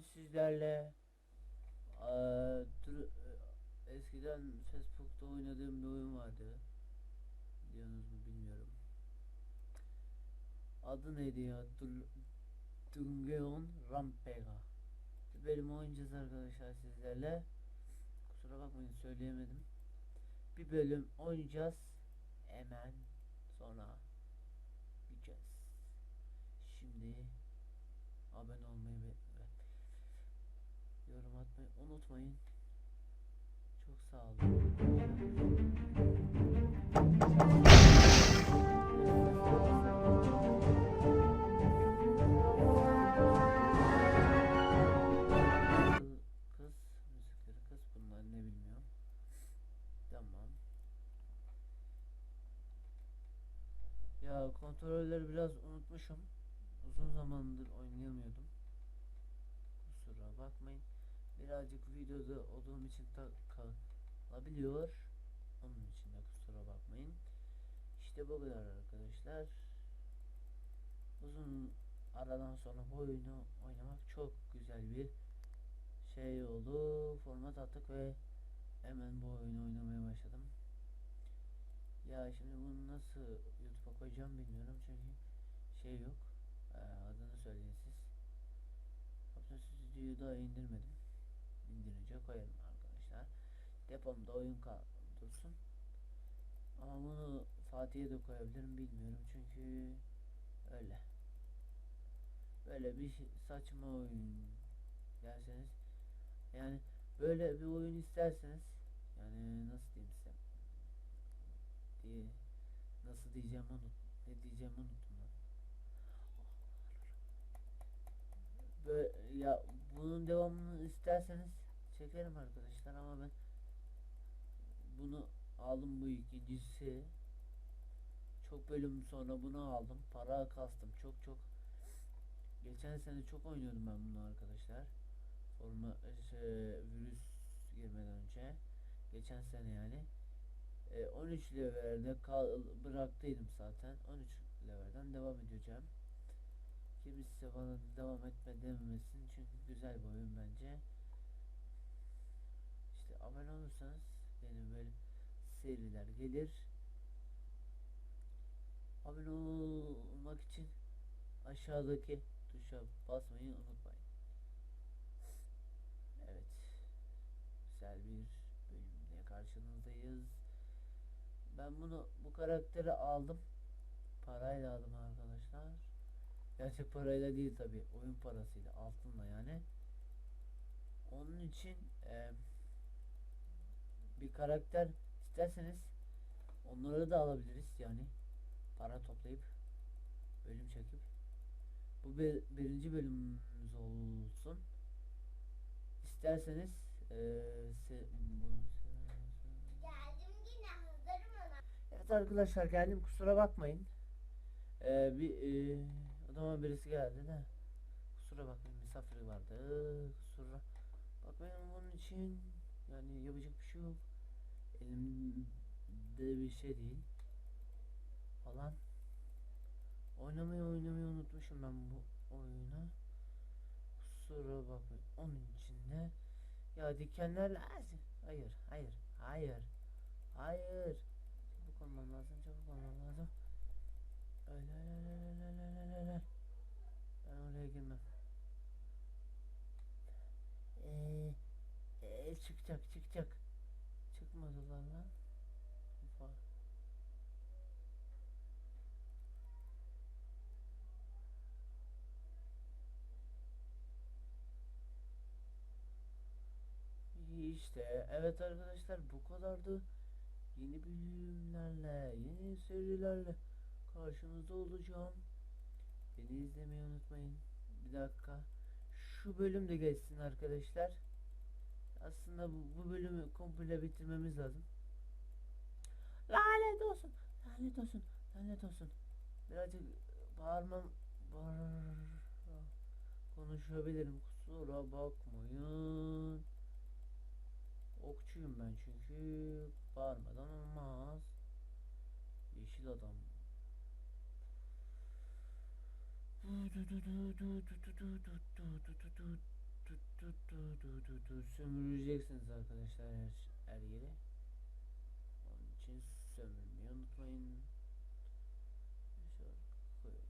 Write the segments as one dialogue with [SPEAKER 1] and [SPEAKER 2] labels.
[SPEAKER 1] sizlerle eee, dur- e, eskiden Facebook'ta oynadığım bir oyun vardı. Biliyorsunuz mu bilmiyorum. Adı neydi ya? Dungeon Rampega. Bölüm oynayacağız arkadaşlar sizlerle. Kusura bakmayın söyleyemedim. Bir bölüm oynayacağız. Hemen sonra biteceğiz. Şimdi abone olmayı ve ve yorum atmayı unutmayın. Çok sağ olun. Ya kontrolleri biraz unutmuşum. Uzun zamandır oynayamıyordum. Kusura bakmayın. Birazcık videoda olduğum için kalabiliyor. Onun için de kusura bakmayın. İşte bu kadar arkadaşlar. Uzun aradan sonra bu oyunu oynamak çok güzel bir şey oldu. Format attık ve hemen bu oyunu oynamaya başladım. Ya şimdi bunu nasıl YouTube'a koyacağım bilmiyorum çünkü şey yok. Ee, adını söyleyin siz. Option Studio'yu daha indirmedim. İndirince koyarım arkadaşlar. Depomda oyun dursun. Ama bunu Fatih'e de koyabilirim bilmiyorum çünkü öyle. Böyle bir şey- saçma oyun derseniz yani böyle bir oyun isterseniz yani nasıl diyeyim size diye nasıl diyeceğim unut ne diyeceğimi unuttum lan. Böyle, ya bunun devamını isterseniz çekerim arkadaşlar ama ben bunu aldım bu ikincisi çok bölüm sonra bunu aldım. Para kastım. Çok çok. Geçen sene çok oynuyordum ben bunu arkadaşlar. Forma şey, virüs girmeden önce. Geçen sene yani. E, 13 levelde kal bıraktıydım zaten. 13 levelden devam edeceğim. Kimse bana devam etme dememesin çünkü güzel bir oyun bence olursanız yeni böyle seriler gelir. Abone olmak için aşağıdaki tuşa basmayı unutmayın. Evet. Güzel bir bölümle karşınızdayız. Ben bunu bu karakteri aldım. Parayla aldım arkadaşlar. Gerçek parayla değil tabi oyun parasıyla altınla yani. Onun için e, bir karakter isterseniz onları da alabiliriz yani para toplayıp bölüm çekip bu bir, birinci bölümümüz olsun isterseniz e, se-
[SPEAKER 2] Geldim yine hazırım ona.
[SPEAKER 1] Evet arkadaşlar geldim kusura bakmayın. Ee, bir e, adama birisi geldi de kusura bakmayın misafir vardı. Kusura bakmayın bunun için yani yapacak bir şey yok. Elimde bir şey değil falan. Oynamayı oynamayı unutmuşum ben bu oyunu. Kusura bakmayın. Onun içinde ya dikenlerle hayır hayır hayır hayır Çabuk olmam lazım, çabuk olmam lazım. Öyle öyle öyle öyle öyle öyle. Ben oraya girmem. Eee, ee, çıkacak, çıkacak. Lan. Ufa. İşte evet arkadaşlar bu kadardı. Yeni bölümlerle, yeni serilerle karşınızda olacağım. Beni izlemeyi unutmayın. Bir dakika. Şu bölüm de geçsin arkadaşlar. Aslında bu, bu bölümü komple bitirmemiz lazım. Lanet olsun. Lanet olsun. Lanet olsun. Birazcık bağırmam bağır konuşabilirim. Kusura bakmayın. Okçuyum ben çünkü bağırmadan olmaz. Yeşil adam. Du du du du du du du du du du du du du du tu tu tu sömüreceksiniz arkadaşlar her, her yeri. Onun için sömürmeyi unutmayın. Şöyle koyalım.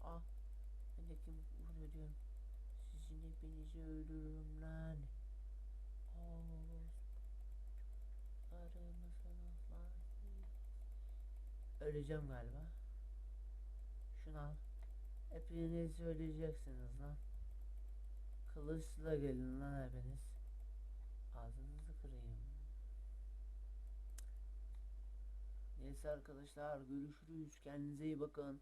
[SPEAKER 1] Ah, ben de kim vuruyor diyorum. Sizin hepinizi öldürürüm lan. Arımı Öleceğim galiba. Şunu al. Hepiniz öleceksiniz lan. Kılıçla gelin lan hepiniz. Ağzınızı kırayım. Neyse arkadaşlar görüşürüz. Kendinize iyi bakın.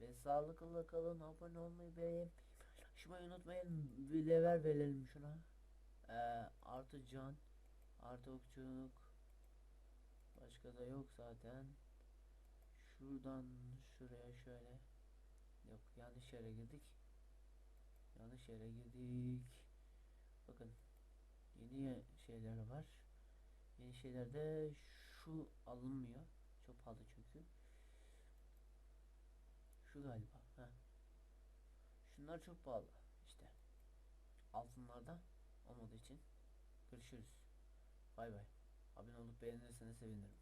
[SPEAKER 1] Ve sağlıklı kalın. Abone olmayı beğenmeyi paylaşmayı unutmayın. Bir level verelim şuna. Ee, artı can. Artı okçuluk. Başka da yok zaten. Şuradan şuraya şöyle. Yok yanlış yere girdik. Yanlış yere girdik. Bakın. Yeni ye- şeyler var. Yeni şeylerde şu alınmıyor. Çok pahalı çünkü. Şu galiba. Ha. Şunlar çok pahalı. işte. Altınlarda olmadığı için. Görüşürüz. Bay bay. Abone olup beğenirseniz sevinirim.